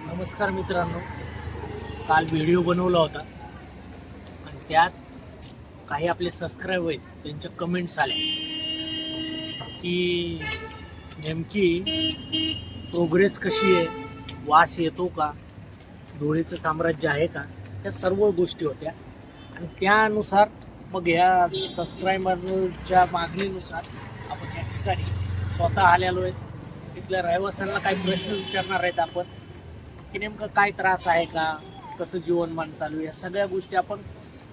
नमस्कार मित्रांनो. काल व्हिडिओ बनवला होता. आणि त्यात काही आपले सबस्क्राईब आहेत त्यांच्या कमेंट्स आल्या. की नेमकी प्रोग्रेस कशी आहे? वास येतो का? डोळेचं साम्राज्य आहे का? त्या सर्व गोष्टी होत्या. आणि त्यानुसार मग ह्या सबस्क्रायबरच्या मागणीनुसार आपण या ठिकाणी स्वतः आलेलो आहे. तिथल्या रहिवाशांना काही प्रश्न विचारणार आहेत आपण. की नेमकं काय त्रास आहे का? कसं जीवनमान चालू आहे? या सगळ्या गोष्टी आपण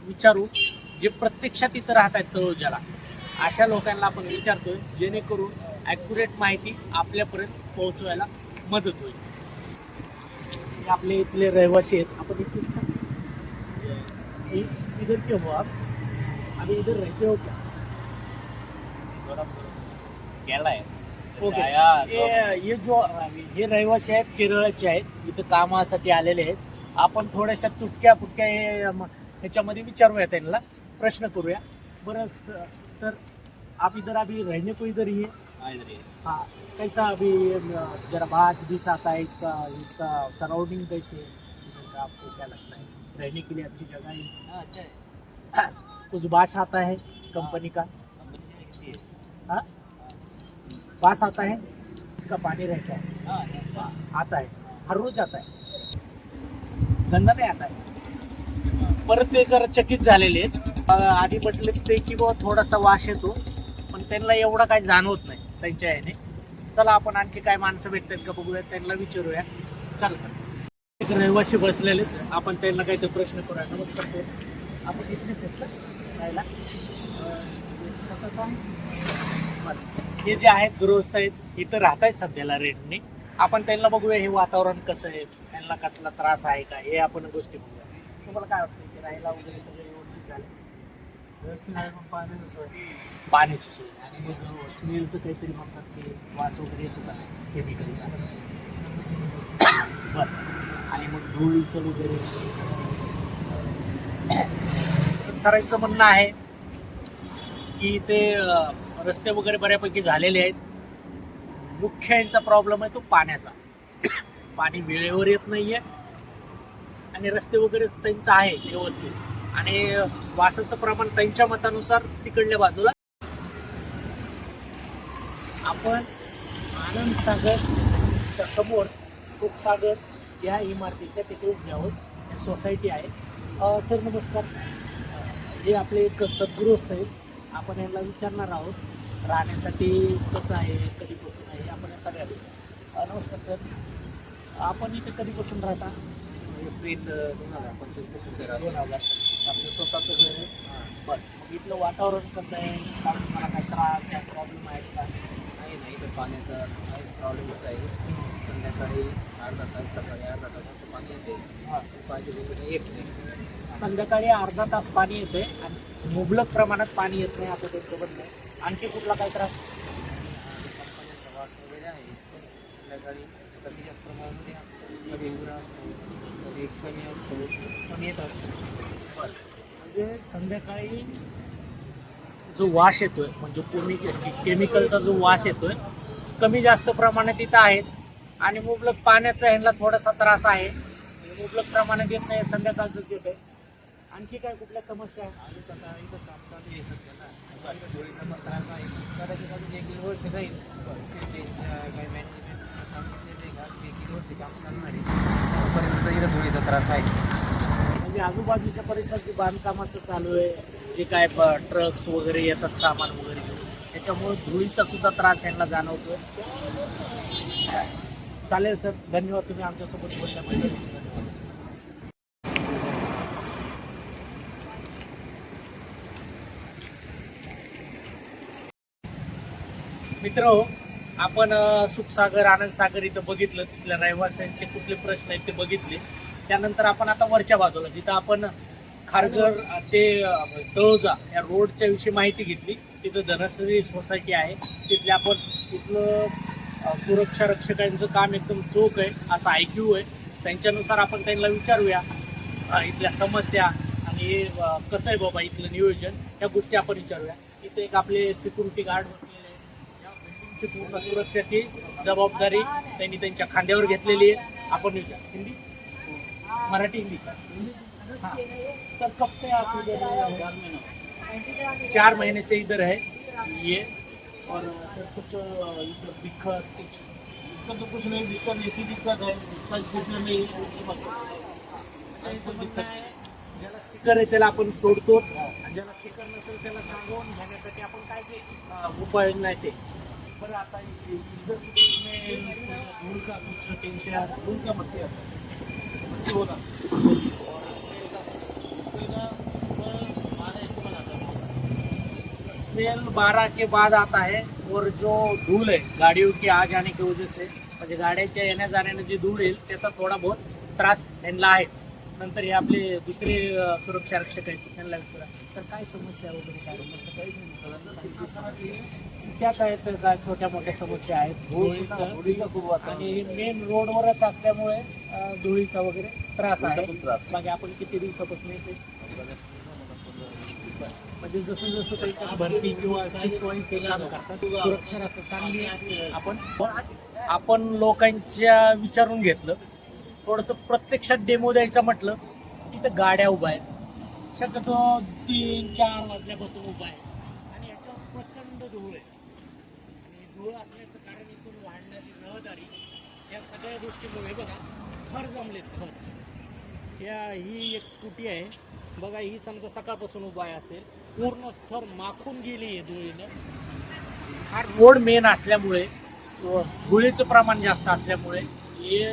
विचारू जे प्रत्यक्षात इथं राहत आहेत तळोजाला अशा लोकांना आपण विचारतोय जेणेकरून ॲक्युरेट माहिती आपल्यापर्यंत पोहोचवायला मदत होईल. आपले इथले रहिवासी आहेत. आपण इथे इधर के हो आप अभी इधर रहते हो क्या केरळ आहे ओके हे हे जो हे रहिवासी आहेत केरळचे आहेत इथं कामासाठी आलेले आहेत. आपण थोड्याशा तुटक्या फुटक्या हे ह्याच्यामध्ये विचारूया त्यांना. प्रश्न करूया. बरं सर आप इधर अभी रहने को इधर ही है? हा. हाँ कैसा अभी जरा बाज बीस आता है इसका इसका सराउंडिंग कैसे है? आपको क्या लगता है? रहने के लिए अच्छी जगह है? हा, अच्छा आहे. कुछ बास आता है कंपनी का? हाँ? पास आता है का पानी रहता है आता है हर रोज आता है गंदा नाही आता है परत ते जरा चकित झालेले आहेत. आधी म्हटले ते की बुवा थोडासा वास येतो पण त्यांना एवढा काही जाणवत नाही त्यांच्या याने. चला आपण आणखी काय माणसं भेटतात का बघूया त्यांना विचारूया. चल. रहिवाशी बसलेले आहेत. आपण त्यांना काही प्रश्न करूया. नमस्कार सर. आपण इथलेच आहेत राहायला? बरं. हे जे आहेत गृहस्थ आहेत इथं राहत आहेत सध्याला रेंटने. आपण त्यांना बघूया हे वातावरण कसं आहे त्यांना कसला त्रास आहे का हे आपण गोष्टी बघूया. तुम्हाला काय वाटतं की राहायला वगैरे सगळं व्यवस्थित झालं? व्यवस्थित आहे पण पाण्याचं सोय. पाण्याची सोय. आणि मग स्मेलचं काहीतरी म्हणतात की वास वगैरे येतो का केमिकलचा बरं. आणि मग धुळीचं वगैरे. सरांचं म्हणणं आहे की ते रस्ते वगैरे बऱ्यापैकी झालेले आहेत. मुख्य यांचा प्रॉब्लेम आहे तो पाण्याचा. पाणी वेळेवर येत नाही आहे आणि रस्ते वगैरे त्यांचं आहे व्यवस्थित. आणि वासाचं प्रमाण त्यांच्या मतानुसार तिकडल्या बाजूला. आपण आनंद सागरच्या समोर सुखसागर या इमारतीच्या तिथे उभे आहोत. सोसायटी आहे. सर नमस्कार. हे आपले एक सद्गृहस्थ आहेत. आपण यांना विचारणार आहोत. राहण्यासाठी कसं आहे कधीपासून आहे आपण या सगळ्या नमस्कार सर. आपण इथे कधीपासून राहता? एप्रिल दोन हजार पंचवीस ते दोन हजार आपलं स्वतःचं घर आहे. बरं. मग इथलं वातावरण कसं आहे? तुम्हाला काय त्रास काय प्रॉब्लेम आहेत का? नाही नाही तर पाण्याचा प्रॉब्लेमच आहे संध्याकाळी अर्धा तास सकाळी अर्धा तास असं पाणी येते. पाहिजे वगैरे येत नाही. संध्याकाळी अर्धा तास पाणी येते आणि मुबलक प्रमाणात पाणी येत नाही असं त्यांचं म्हणणं आहे. आणखी कुठला काय त्रास? वास वगैरे आहे संध्याकाळी कमी जास्त प्रमाणामध्ये असतो कधी उघडा असतो कधी कमी असतो पण येत असतो म्हणजे संध्याकाळी जो वास येतोय म्हणजे केमी केमिकलचा जो वास येतोय कमी जास्त प्रमाणात इथं आहेच. आणि मुबलक पाण्याचा ह्यांना थोडासा त्रास आहे. मुबलक प्रमाणात येत नाही संध्याकाळचंच येत आहे. आणखी काय कुठल्या समस्या म्हणजे आजूबाजूच्या परिसरात जे बांधकामाचं चालू आहे जे काय ट्रक्स वगैरे येतात सामान वगैरे घेऊन. त्याच्यामुळे धुळीचा सुद्धा त्रास यांना जाणवतो चालेल सर धन्यवाद तुम्ही आमच्यासोबत बोलल्याबद्दल मित्र आपण सुखसागर आनंदसागर इथं बघितलं. तिथल्या रहिवाशांचे कुठले प्रश्न आहेत ते बघितले. त्यानंतर आपण आता वरच्या बाजूला जिथं आपण खारघर ते तळोजा या रोडच्या विषयी माहिती घेतली. तिथं धनश्री सोसायटी आहे. तिथले आपण तिथलं सुरक्षा रक्षकांचं काम एकदम चोख आहे असं ऐक्यू आहे. त्यांच्यानुसार आपण त्यांना विचारूया इथल्या समस्या आणि कसं आहे बाबा इथलं नियोजन या गोष्टी आपण विचारूया. इथे एक आपले सिक्युरिटी गार्ड बसलेले या बिल्डिंगची पूर्ण सुरक्षेची जबाबदारी त्यांनी त्यांच्या खांद्यावर घेतलेली आहे. आपण विचार. हिंदी? मराठी हिंदी? सर कब से आप इधर हैं? चार महीने से इधर है ये और सर कुछ इधर दिक्कत कुछ? दिक्कत तो कुछ नहीं दिक्कत एक ही दिक्कत है में ही दिक्कत ज्याला स्टिकर आहे त्याला आपण सोडतो. आणि ज्याला स्टिकर नसेल त्याला सांगून घेण्यासाठी आपण काय ते उपाय नाही ते. बरं आता इधर कुछ में धूल का कुछ टेंशन उनका मत किया मत होना इसका बारह एक बनाता है स्मेल बारह के बाद आता है और जो धूल है गाड़ियों की आ जाने की वजह से म्हणजे गाड्याच्या येण्या जाण्याने जी धूळ येईल त्याचा थोडा बहुत त्रास त्यांना आहेच नंतर हे आपले दुसरे सुरक्षा रक्षक आहेत त्यांना विचारा. तर काय समस्या वगैरे? काय? काही नाही त्यात आहेत काय छोट्या मोठ्या समस्या आहेत. धुळीचा धुळीचा खूप वाता आणि मेन रोडवरच असल्यामुळे अ, धुळीचा वगैरे त्रास आहे. मागे आपण किती दिवसापासून येते म्हणजे जसं जसं त्यांच्या भरती किंवा शिफ्ट वाईज ते काम करतात सुरक्षा रक्षा चांगली आहे. आपण. आपण लोकांच्या विचारून घेतलं थोडस प्रत्यक्षात डेमो द्यायचं म्हटलं तिथं गाड्या उभ्या आहेत. शक्यतो तीन चार वाजल्यापासून उभा आहे आणि याच्यावर प्रचंड धूळ आहे. आणि धूळ असण्याचं कारण इथून वाढण्याची रहदारी या सगळ्या गोष्टीमुळे बघा थर जमलेत थर. या ही एक स्कूटी आहे. बघा ही समजा सकाळपासून उभा आहे असेल. पूर्ण थर माखून गेली आहे धुळीनं. हा रोड मेन असल्यामुळे धुळीचं प्रमाण जास्त असल्यामुळे हे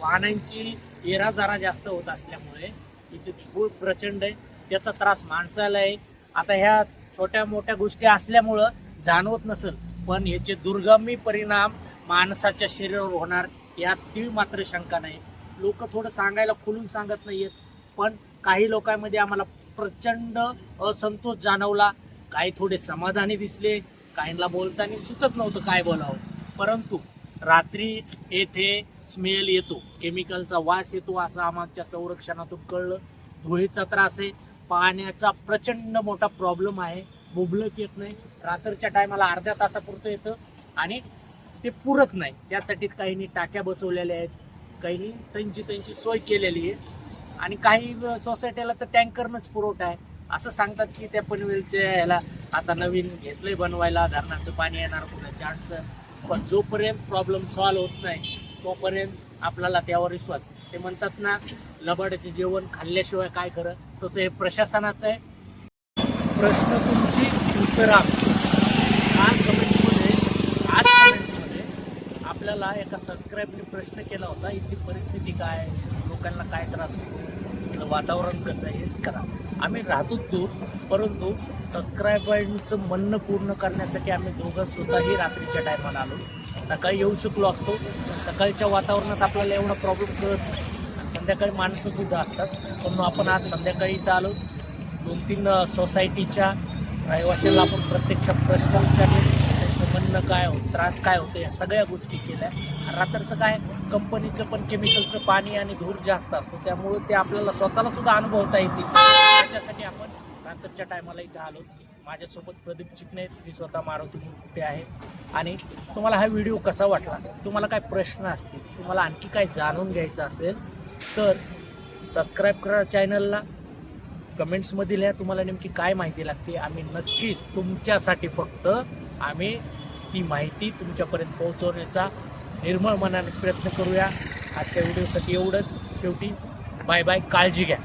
वाहनांची येरा जरा जास्त होत असल्यामुळे इथे धूळ प्रचंड आहे. त्याचा त्रास माणसाला आहे. आता ह्या छोट्या मोठ्या गोष्टी असल्यामुळं जाणवत नसेल. पण याचे दुर्गमी परिणाम माणसाच्या शरीरावर होणार यात ती मात्र शंका नाही. लोक थोडं सांगायला खुलून सांगत नाही आहेत पण काही लोकांमध्ये आम्हाला प्रचंड असंतोष जाणवला. काही थोडे समाधानी दिसले काहींना बोलताना सुचत नव्हतं काय बोलावं. परंतु रात्री येथे स्मेल येतो केमिकलचा वास येतो असं आमच्या संरक्षणातून कळलं. धुळीचा त्रास आहे पाण्याचा प्रचंड मोठा प्रॉब्लेम आहे. बुबलक येत नाही. रात्रीच्या टायमाला अर्ध्या तासापुरतं येतं आणि ते पुरत नाही. त्यासाठी काहींनी टाक्या बसवलेल्या आहेत. काहींनी त्यांची त्यांची सोय केलेली आहे. आणि काही सोसायटीला तर टँकरनंच पुरवठा आहे. असं सांगतात की त्या पनवेलच्या ह्याला आता नवीन घेतलंय बनवायला. धरणाचं पाणी येणार कुणाच्या अडचण पण जोपर्यंत प्रॉब्लेम सॉल्व्ह होत नाही तोपर्यंत आपल्याला त्यावर विश्वास. ते म्हणतात ना लबाड्याचे जेवण खाल्ल्याशिवाय काय खरं? तसं हे प्रशासनाचं आहे. प्रश्न तर आज कमेंट्समध्ये आज कमेंट्समध्ये आपल्याला एका सबस्क्राईबने प्रश्न केला होता इथली परिस्थिती काय आहे? लोकांना काय त्रास होतो? इथलं वातावरण कसं आहे? हेच करा. आम्ही राहतो दूर परंतु सबस्क्रायबरचं म्हणणं पूर्ण करण्यासाठी आम्ही दोघं स्वतःही रात्रीच्या टायमाला आलो. सकाळी येऊ शकलो असतो. सकाळच्या वातावरणात आपल्याला एवढा प्रॉब्लेम कळत नाही. संध्याकाळी माणसंसुद्धा असतात. पण आपण आज संध्याकाळी इथं आलो. दोन तीन सोसायटीच्या रहिवाशांना आपण प्रत्यक्ष प्रश्न विचारले त्यांचं म्हणणं काय होतं त्रास काय होतो या सगळ्या गोष्टी केल्या. रात्रीचं रात्रचं काय कंपनीचं पण केमिकलचं पाणी आणि धूर जास्त असतो त्यामुळे ते आपल्याला स्वतःला सुद्धा अनुभवता येतील. त्याच्यासाठी आपण रात्रीच्या टायमाला इथं आलो. माझ्यासोबत प्रदीप चिकणे मी स्वतः मारुती कुठे आहे. आणि तुम्हाला हा व्हिडिओ कसा वाटला? तुम्हाला काय प्रश्न असतील? तुम्हाला आणखी काय जाणून घ्यायचं असेल? तर सबस्क्राईब करा चॅनलला कमेंट्समध्ये लिहा तुम्हाला नेमकी काय माहिती लागते? आम्ही नक्कीच तुमच्यासाठी फक्त आम्ही ती माहिती तुमच्यापर्यंत पोहोचवण्याचा निर्मळ मनाने प्रयत्न करूया. आजच्या व्हिडिओसाठी एवढंच. शेवटी बाय बाय. काळजी घ्या.